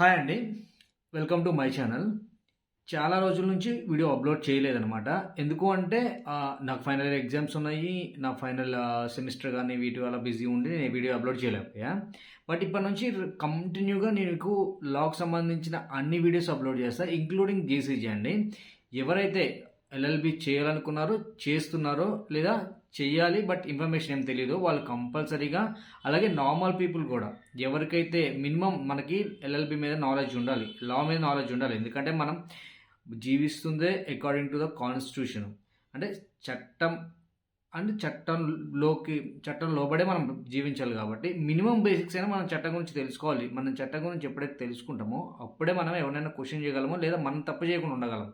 Hi అండి. Welcome to my channel. చాలా రోజుల నుంచి వీడియో అప్లోడ్ చేయలేదనమాట ఎందుకు అంటే నాకు ఫైనల్ ఎగ్జామ్స్ ఉన్నాయి. నా ఫైనల్ సెమిస్టర్ కానీ వీటి వల్ల బిజీ ఉండి నేను వీడియో అప్లోడ్ చేయలేకపోయా. బట్ ఇప్పటి నుంచి కంటిన్యూగా నేను మీకు లాక్ సంబంధించిన అన్ని వీడియోస్ అప్లోడ్ చేస్తాను ఇంక్లూడింగ్ జీసీజీ అండి. ఎవరైతే ఎల్ఎల్బి చేయాలనుకున్నారో చేస్తున్నారో లేదా చేయాలి బట్ ఇన్ఫర్మేషన్ ఏం తెలియదు వాళ్ళు కంపల్సరీగా అలాగే నార్మల్ పీపుల్ కూడా ఎవరికైతే మినిమం మనకి ఎల్ఎల్బి మీద నాలెడ్జ్ ఉండాలి లా మీద నాలెడ్జ్ ఉండాలి. ఎందుకంటే మనం జీవిస్తుందే అకార్డింగ్ టు ద కాన్స్టిట్యూషన్ అంటే చట్టం అండ్ చట్టంలోకి చట్టం లోబడే మనం జీవించాలి కాబట్టి మినిమం బేసిక్స్ అయినా మనం చట్టం గురించి తెలుసుకోవాలి. మనం చట్టం గురించి ఎప్పుడైతే తెలుసుకుంటామో అప్పుడే మనం ఎవరైనా క్వశ్చన్ చేయగలమో లేదా మనం తప్పు చేయకుండా ఉండగలము.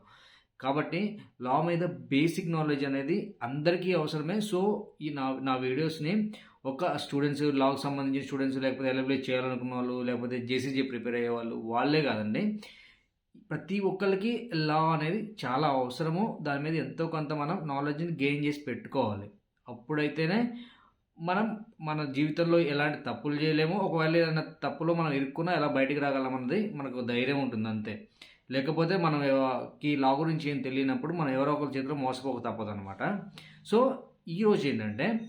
కాబట్టి లా మీద బేసిక్ నాలెడ్జ్ అనేది అందరికీ అవసరమే. సో ఈ నా నా వీడియోస్ని ఒక స్టూడెంట్స్ లాకి సంబంధించిన స్టూడెంట్స్ లేకపోతే ఎల్ఎల్బీ చేయాలనుకున్న వాళ్ళు లేకపోతే జేసీజీ ప్రిపేర్ అయ్యే వాళ్ళు వాళ్ళే కాదండి. ప్రతి ఒక్కరికి లా అనేది చాలా అవసరము. దాని మీద ఎంతో కొంత మనం నాలెడ్జ్ని గెయిన్ చేసి పెట్టుకోవాలి. అప్పుడైతేనే మనం మన జీవితంలో ఎలాంటి తప్పులు చేయలేము ఒకవేళ ఏదైనా తప్పులో మనం ఇరుక్కున్నా ఎలా బయటికి రాగలం అన్నది మనకు ధైర్యం ఉంటుంది అంతే. లేకపోతే మనం ఈ లా గురించి ఏం తెలియనప్పుడు మనం ఎవరో ఒకరి చేతిలో మోసపోక తప్పదు అనమాట సో ఈరోజు ఏంటంటే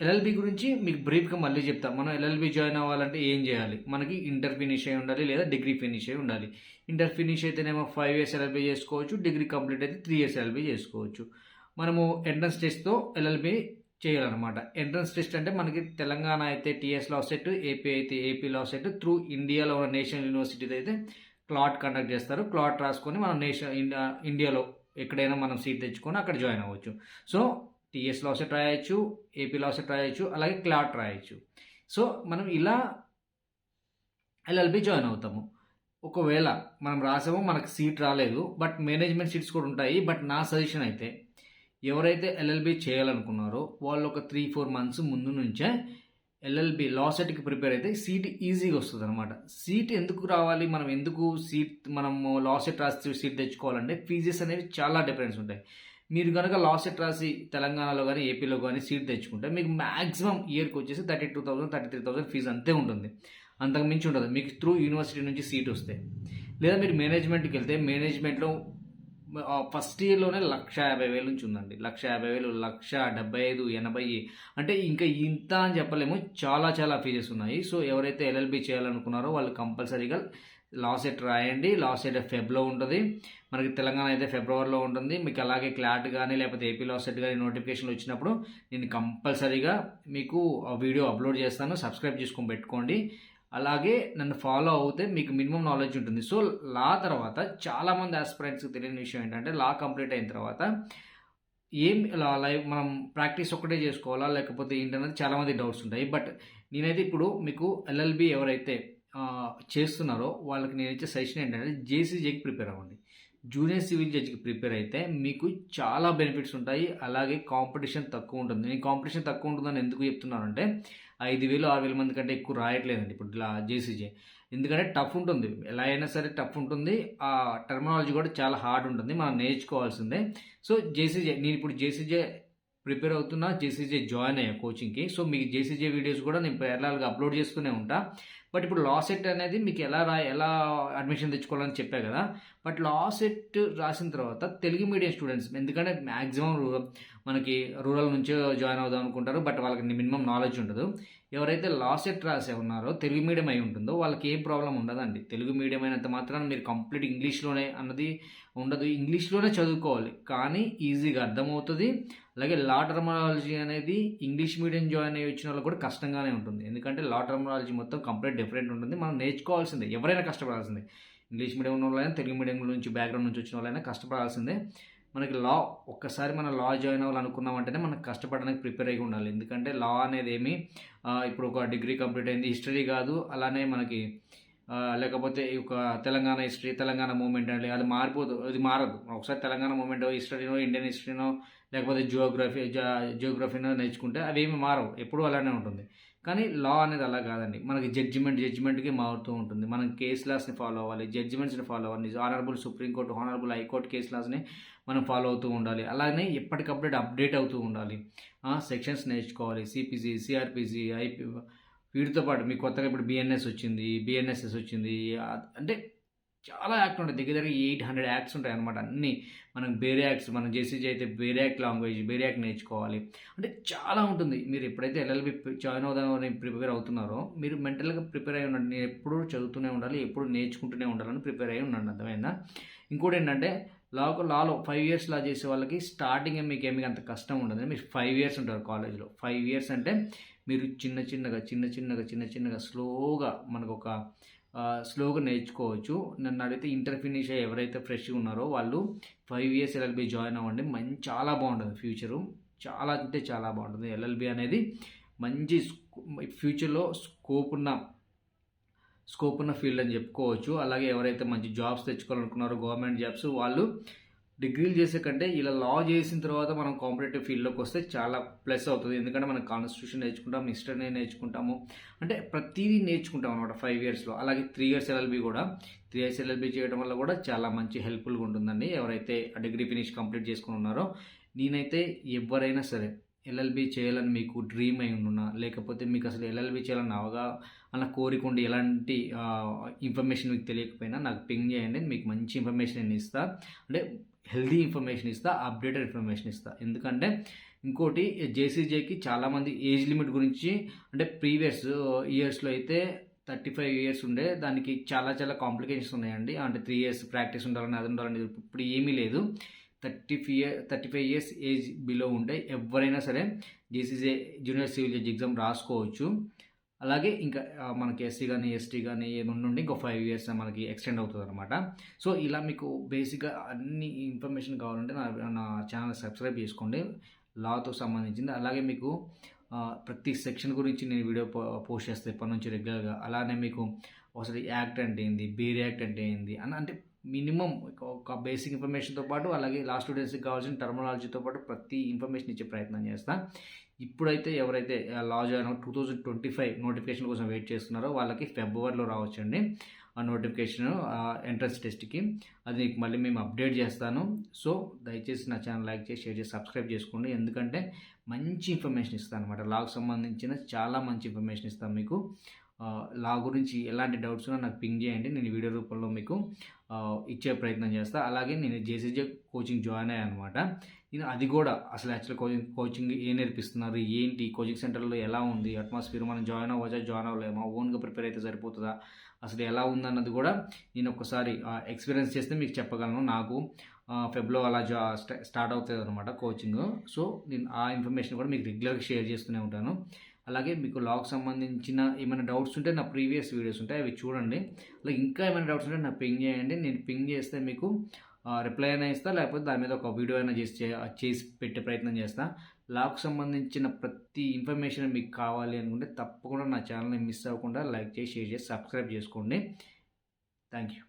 ఎల్ఎల్బి గురించి మీకు బ్రీఫ్గా మళ్ళీ చెప్తాం. మనం ఎల్ఎల్బి జాయిన్ అవ్వాలంటే ఏం చేయాలి? మనకి ఇంటర్ ఫినిష్ అయి ఉండాలి లేదా డిగ్రీ ఫినిష్ అయి ఉండాలి. ఇంటర్ ఫినిష్ అయితేనేమో ఫైవ్ ఇయర్స్ ఎల్ఎల్బి చేసుకోవచ్చు డిగ్రీ కంప్లీట్ అయితే త్రీ ఇయర్స్ ఎల్ఎల్బి చేసుకోవచ్చు. మనము ఎంట్రన్స్ టెస్ట్తో ఎల్ఎల్బి చేయాలన్నమాట. ఎంట్రన్స్ టెస్ట్ అంటే మనకి తెలంగాణ అయితే టీఎస్ లా సెట్ ఏపీ అయితే ఏపీ లా సెట్ త్రూ ఇండియాలో ఉన్న నేషనల్ యూనివర్సిటీస్ అయితే క్లాట్ కండక్ట్ చేస్తారు. క్లాట్ రాసుకొని మనం నేషన్ ఇండియా ఇండియాలో ఎక్కడైనా మనం సీట్ తెచ్చుకొని అక్కడ జాయిన్ అవ్వచ్చు. సో టీఎస్ లా సెట్ రాయొచ్చు ఏపీ లా సెట్ రాయొచ్చు అలాగే క్లాట్ రాయొచ్చు. సో మనం ఇలా ఎల్ఎల్బి జాయిన్ అవుతాము. ఒకవేళ మనం రాసాము మనకు సీట్ రాలేదు బట్ మేనేజ్మెంట్ సీట్స్ కూడా ఉంటాయి. బట్ నా సజెషన్ అయితే ఎవరైతే ఎల్ఎల్బి చేయాలనుకున్నారో వాళ్ళు ఒక త్రీ ఫోర్ మంత్స్ ముందు నుంచే ఎల్ఎల్బి లా సెట్కి ప్రిపేర్ అయితే సీట్ ఈజీగా వస్తుంది అనమాట సీట్ ఎందుకు రావాలి? మనం ఎందుకు సీట్ మనము లా సెట్ రాసి సీట్ తెచ్చుకోవాలంటే ఫీజెస్ అనేవి చాలా డిఫరెన్స్ ఉంటాయి. మీరు కనుక లా సెట్ రాసి తెలంగాణలో కానీ ఏపీలో కానీ సీట్ తెచ్చుకుంటే మీకు మ్యాక్సిమం ఇయర్కి వచ్చేసి thirty two thousand thirty three thousand fees అంతే ఉంటుంది. అంతకు మించి ఉండదు. మీకు త్రూ యూనివర్సిటీ నుంచి సీట్ వస్తే లేదా మీరు మేనేజ్మెంట్కి వెళ్తే మేనేజ్మెంట్లో ఫస్ట్ ఇయర్లోనే లక్ష యాభై వేల నుంచి ఉందండి. లక్ష యాభై వేలు లక్ష డెబ్బై ఐదు ఎనభై అంటే ఇంకా ఇంత అని చెప్పలేము. చాలా చాలా ఫీజెస్ ఉన్నాయి. సో ఎవరైతే ఎల్ఎల్బి చేయాలనుకున్నారో వాళ్ళు కంపల్సరీగా లాస్ సెట్ రాయండి. లాస్ సెట్ ఫెబ్లో ఉంటుంది. మనకి తెలంగాణ అయితే ఫిబ్రవరిలో ఉంటుంది. మీకు అలాగే క్లాట్ కానీ లేకపోతే ఏపీ లాస్ ఎట్ కానీ నోటిఫికేషన్ వచ్చినప్పుడు నేను కంపల్సరీగా మీకు ఆ వీడియో అప్లోడ్ చేస్తాను. సబ్స్క్రైబ్ చేసుకొని పెట్టుకోండి. అలాగే నన్ను ఫాలో అవుతే మీకు మినిమం నాలెడ్జ్ ఉంటుంది. సో లా తర్వాత చాలామంది ఆస్పిరెంట్స్కి తెలియని విషయం ఏంటంటే లా కంప్లీట్ అయిన తర్వాత ఏం లా లైవ్ మనం ప్రాక్టీస్ ఒక్కటే చేసుకోవాలా? లేకపోతే ఏంటనేది చాలామంది డౌట్స్ ఉంటాయి. బట్ నేనైతే ఇప్పుడు మీకు ఎల్ఎల్బి ఎవరైతే చేస్తున్నారో వాళ్ళకి నేను ఇచ్చే సజెషన్ ఏంటంటే జేసీజేకి ప్రిపేర్ అవ్వండి. జూనియర్ సివిల్ జడ్జికి ప్రిపేర్ అయితే మీకు చాలా బెనిఫిట్స్ ఉంటాయి. అలాగే కాంపిటీషన్ తక్కువ ఉంటుంది. నేను కాంపిటీషన్ తక్కువ ఉంటుందని ఎందుకు చెప్తున్నానంటే ఐదు వేలు ఆరు వేల మంది కంటే ఎక్కువ రాయట్లేదండి ఇప్పుడు ఇలా జేసీజే. ఎందుకంటే టఫ్ ఉంటుంది. ఎలా అయినా సరే టఫ్ ఉంటుంది. ఆ టెర్మినాలజీ కూడా చాలా హార్డ్ ఉంటుంది. మనం నేర్చుకోవాల్సిందే. సో జేసీజే నేను ఇప్పుడు జేసీజే ప్రిపేర్ అవుతున్నా జేసీజే జాయిన్ అయ్యా కోచింగ్కి. సో మీకు జేసీజే వీడియోస్ కూడా నేను పేర్లాలుగా అప్లోడ్ చేస్తూనే ఉంటా. బట్ ఇప్పుడు లా సెట్ అనేది మీకు ఎలా రా ఎలా అడ్మిషన్ తెచ్చుకోవాలని చెప్పా కదా. బట్ లా సెట్ రాసిన తర్వాత తెలుగు మీడియం స్టూడెంట్స్ ఎందుకంటే మ్యాక్సిమం మనకి రూరల్ నుంచే జాయిన్ అవుదాం అనుకుంటారు. బట్ వాళ్ళకి మినిమం నాలెడ్జ్ ఉండదు. ఎవరైతే లా సెట్ రాసే ఉన్నారో తెలుగు మీడియం అయి ఉంటుందో వాళ్ళకి ఏం ప్రాబ్లం ఉండదండి. తెలుగు మీడియం అయినంత మాత్రాన మీరు కంప్లీట్ ఇంగ్లీష్లోనే అన్నది ఉండదు. ఇంగ్లీష్లోనే చదువుకోవాలి. కానీ ఈజీగా అర్థమవుతుంది. అలాగే లా టర్మినాలజీ అనేది ఇంగ్లీష్ మీడియం జాయిన్ అయ్యి వచ్చిన వాళ్ళకి కూడా కష్టంగానే ఉంటుంది. ఎందుకంటే లా టర్మినాలజీ మొత్తం కంప్లీట్ డిఫరెంట్ ఉంటుంది. మనం నేర్చుకోవాల్సిందే. ఎవరైనా కష్టపడాల్సిందే. ఇంగ్లీష్ మీడియం ఉన్న వాళ్ళైనా తెలుగు మీడియం నుంచి బ్యాక్గ్రౌండ్ నుంచి వచ్చిన వాళ్ళైనా కష్టపడాల్సిందే. మనకి లా ఒక్కసారి మనం లా జాయిన్ అవ్వాలనుకున్నామంటేనే మనకు కష్టపడడానికి ప్రిపేర్ అయ్యి ఉండాలి. ఎందుకంటే లా అనేది ఏమి ఇప్పుడు ఒక డిగ్రీ కంప్లీట్ అయింది. హిస్టరీ కాదు. అలానే మనకి లేకపోతే ఈ యొక్క తెలంగాణ హిస్టరీ తెలంగాణ మూమెంట్ అంటే అది మారిపోదు అది మారదు. ఒకసారి తెలంగాణ మూమెంట్ హిస్టరీనో ఇండియన్ హిస్టరీనో లేకపోతే జియోగ్రఫీ జియోగ్రఫీనో నేర్చుకుంటే అవి ఏమి మారవు. ఎప్పుడూ అలానే ఉంటుంది. కానీ లా అనేది అలా కాదండి. మనకి జడ్జిమెంట్ జడ్జిమెంట్కి మారుతూ ఉంటుంది. మనం కేస్ లాస్ని ఫాలో అవ్వాలి జడ్జిమెంట్స్ని ఫాలో అవ్వాలి. Honourable Supreme Court honourable High Court case లాస్ని మనం ఫాలో అవుతూ ఉండాలి. అలానే ఎప్పటికప్పుడు అప్డేట్ అవుతూ ఉండాలి. సెక్షన్స్ నేర్చుకోవాలి. సిపిసి సిఆర్పిసి ఐపీ వీటితో పాటు మీకు కొత్తగా ఇప్పుడు బిఎన్ఎస్ వచ్చింది బిఎన్ఎస్ఎస్ వచ్చింది అంటే చాలా యాక్ట్ ఉంటాయి. దగ్గర దగ్గర ఎయిట్ హండ్రెడ్ యాక్ట్స్ ఉంటాయి అనమాట అన్నీ మనం బేరే యాక్ట్స్ మనం జేసీజీ అయితే bare act language bare act నేర్చుకోవాలి. అంటే చాలా ఉంటుంది. మీరు ఎప్పుడైతే ఎల్ఎల్బి జాయిన్ అవుదామని ప్రిపేర్ అవుతున్నారో మీరు మెంటల్గా ప్రిపేర్ అయి ఉండండి. నేను ఎప్పుడు చదువుతూనే ఉండాలి ఎప్పుడు నేర్చుకుంటూనే ఉండాలని ప్రిపేర్ అయి ఉండండి. అర్థమైందా? ఇంకోటి ఏంటంటే లాకు లాలో ఫైవ్ ఇయర్స్ లా చేసే వాళ్ళకి స్టార్టింగ్ మీకు ఏమి అంత కష్టం ఉండదు. మీరు ఫైవ్ ఇయర్స్ ఉంటారు కాలేజ్లో. ఫైవ్ ఇయర్స్ అంటే మీరు చిన్న చిన్నగా చిన్న చిన్నగా చిన్న చిన్నగా స్లోగా మనకు ఒక స్లోగా నేర్చుకోవచ్చు. నన్ను అడిగితే ఇంటర్ ఫినిష్ అయ్యి ఎవరైతే ఫ్రెష్గా ఉన్నారో వాళ్ళు ఫైవ్ ఇయర్స్ ఎల్ఎల్బి జాయిన్ అవ్వండి. మంచి చాలా బాగుంటుంది ఫ్యూచరు. చాలా అంటే చాలా బాగుంటుంది. ఎల్ఎల్బి అనేది మంచి ఫ్యూచర్లో స్కోప్ ఉన్న స్కోప్ ఉన్న ఫీల్డ్ అని చెప్పుకోవచ్చు. అలాగే ఎవరైతే మంచి జాబ్స్ తెచ్చుకోవాలనుకున్నారో గవర్నమెంట్ జాబ్స్ వాళ్ళు డిగ్రీలు చేసే కంటే ఇలా లా చేసిన తర్వాత మనం కాంపిటేటివ్ ఫీల్డ్లోకి వస్తే చాలా ప్లస్ అవుతుంది. ఎందుకంటే మనం కాన్స్టిట్యూషన్ నేర్చుకుంటాం హిస్టరీ నేర్చుకుంటాము. అంటే ప్రతిదీ నేర్చుకుంటాం అనమాట ఫైవ్ ఇయర్స్లో. అలాగే త్రీ ఇయర్స్ ఎల్ఎల్బి కూడా. త్రీ ఇయర్స్ ఎల్ఎల్బి చేయడం వల్ల కూడా చాలా మంచి హెల్ప్ఫుల్గా ఉంటుందండి. ఎవరైతే డిగ్రీ ఫినిష్ కంప్లీట్ చేసుకుని ఉన్నారో నేనైతే ఎవరైనా సరే ఎల్ఎల్బి చేయాలని మీకు డ్రీమ్ అయి ఉన్నా లేకపోతే మీకు అసలు ఎల్ఎల్బి చేయాలని అవగా అన్న కోరిక ఉండి ఎలాంటి ఇన్ఫర్మేషన్ మీకు తెలియకపోయినా నాకు పింగ్ చేయండి. మీకు మంచి ఇన్ఫర్మేషన్ నేను ఇస్తాను అంటే హెల్దీ ఇన్ఫర్మేషన్ ఇస్తా అప్డేటెడ్ ఇన్ఫర్మేషన్ ఇస్తా. ఎందుకంటే ఇంకోటి జేసీజేకి చాలామంది ఏజ్ లిమిట్ గురించి అంటే ప్రీవియస్ ఇయర్స్లో అయితే థర్టీ ఫైవ్ ఇయర్స్ ఉండే దానికి చాలా చాలా కాంప్లికేషన్స్ ఉన్నాయండి. అంటే త్రీ ఇయర్స్ ప్రాక్టీస్ ఉండాలని అది ఉండాలని ఇప్పుడు ఏమీ లేదు. Thirty five thirty five years age below ఉంటే ఎవరైనా సరే JCJ junior civil judge exam రాసుకోవచ్చు. అలాగే ఇంకా మనకి ఎస్సీ కానీ ఎస్టీ కానీ ఏమైనా ఉండి ఇంకో ఫైవ్ ఇయర్స్ మనకి ఎక్స్టెండ్ అవుతుంది అనమాట సో ఇలా మీకు బేసిక్గా అన్ని ఇన్ఫర్మేషన్ కావాలంటే నా నా ఛానల్ సబ్స్క్రైబ్ చేసుకోండి. లాతో సంబంధించింది. అలాగే మీకు ప్రతి సెక్షన్ గురించి నేను వీడియో పోస్ట్ చేస్తాను ఇప్పటి నుంచి రెగ్యులర్గా అలానే మీకు అసలు యాక్ట్ అంటే ఏంది బీర్ యాక్ట్ అంటే ఏంది అని అంటే మినిమం ఒక బేసిక్ ఇన్ఫర్మేషన్తో పాటు అలాగే లాస్ట్ స్టూడెంట్స్కి కావాల్సిన టర్మినాలజీతో పాటు ప్రతి ఇన్ఫర్మేషన్ ఇచ్చే ప్రయత్నం చేస్తాను ఇప్పుడైతే ఎవరైతే law join two thousand twenty five notification కోసం వెయిట్ చేస్తున్నారో వాళ్ళకి ఫిబ్రవరిలో రావచ్చండి ఆ నోటిఫికేషన్ ఎంట్రన్స్ టెస్ట్కి. అది మీకు మళ్ళీ మేము అప్డేట్ చేస్తాను. సో దయచేసి నా ఛానల్ లైక్ చేసి షేర్ చేసి సబ్స్క్రైబ్ చేసుకోండి. ఎందుకంటే మంచి ఇన్ఫర్మేషన్ ఇస్తాను అనమాట లాకు సంబంధించిన చాలా మంచి ఇన్ఫర్మేషన్ ఇస్తాను మీకు. లా గురించి ఎలాంటి డౌట్స్ ఉన్నా నాకు పింగ్ చేయండి. నేను వీడియో రూపంలో మీకు ఇచ్చే ప్రయత్నం చేస్తా. అలాగే నేను జేసీజే కోచింగ్ జాయిన్ అయ్యాను అనమాట నేను అది కూడా అసలు యాక్చువల్ కోచింగ్ కోచింగ్ ఏ నేర్పిస్తున్నారు? ఏంటి? కోచింగ్ సెంటర్లో ఎలా ఉంది? అట్మాస్ఫియర్ మనం జాయిన్ అవ్వచ్చా? జాయిన్ అవ్వలేమా? ఓన్గా ప్రిపేర్ అయితే సరిపోతుందా? అసలు ఎలా ఉందన్నది కూడా నేను ఒకసారి ఎక్స్పీరియన్స్ చేస్తే మీకు చెప్పగలను. నాకు ఫెబ్లో అలా జా స్టార్ట్ అవుతుంది అనమాట కోచింగ్ సో నేను ఆ ఇన్ఫర్మేషన్ కూడా మీకు రెగ్యులర్గా షేర్ చేస్తూనే ఉంటాను. అలాగే మీకు లాకు సంబంధించిన ఏమైనా డౌట్స్ ఉంటే నా ప్రీవియస్ వీడియోస్ ఉంటాయి అవి చూడండి. అలాగే ఇంకా ఏమైనా డౌట్స్ ఉంటే నాకు పింగ్ చేయండి. నేను పింగ్ చేస్తే మీకు రిప్లై అయినా ఇస్తా లేకపోతే దాని మీద ఒక వీడియో అయినా చేసి చే- చేసి పెట్టే ప్రయత్నం చేస్తా. లాక్ సంబంధించిన ప్రతి ఇన్ఫర్మేషన్ మీకు కావాలి అనుకుంటే తప్పకుండా నా ఛానల్ని మిస్ అవ్వకుండా లైక్ చేసి షేర్ చేసి సబ్స్క్రైబ్ చేసుకోండి. Thank you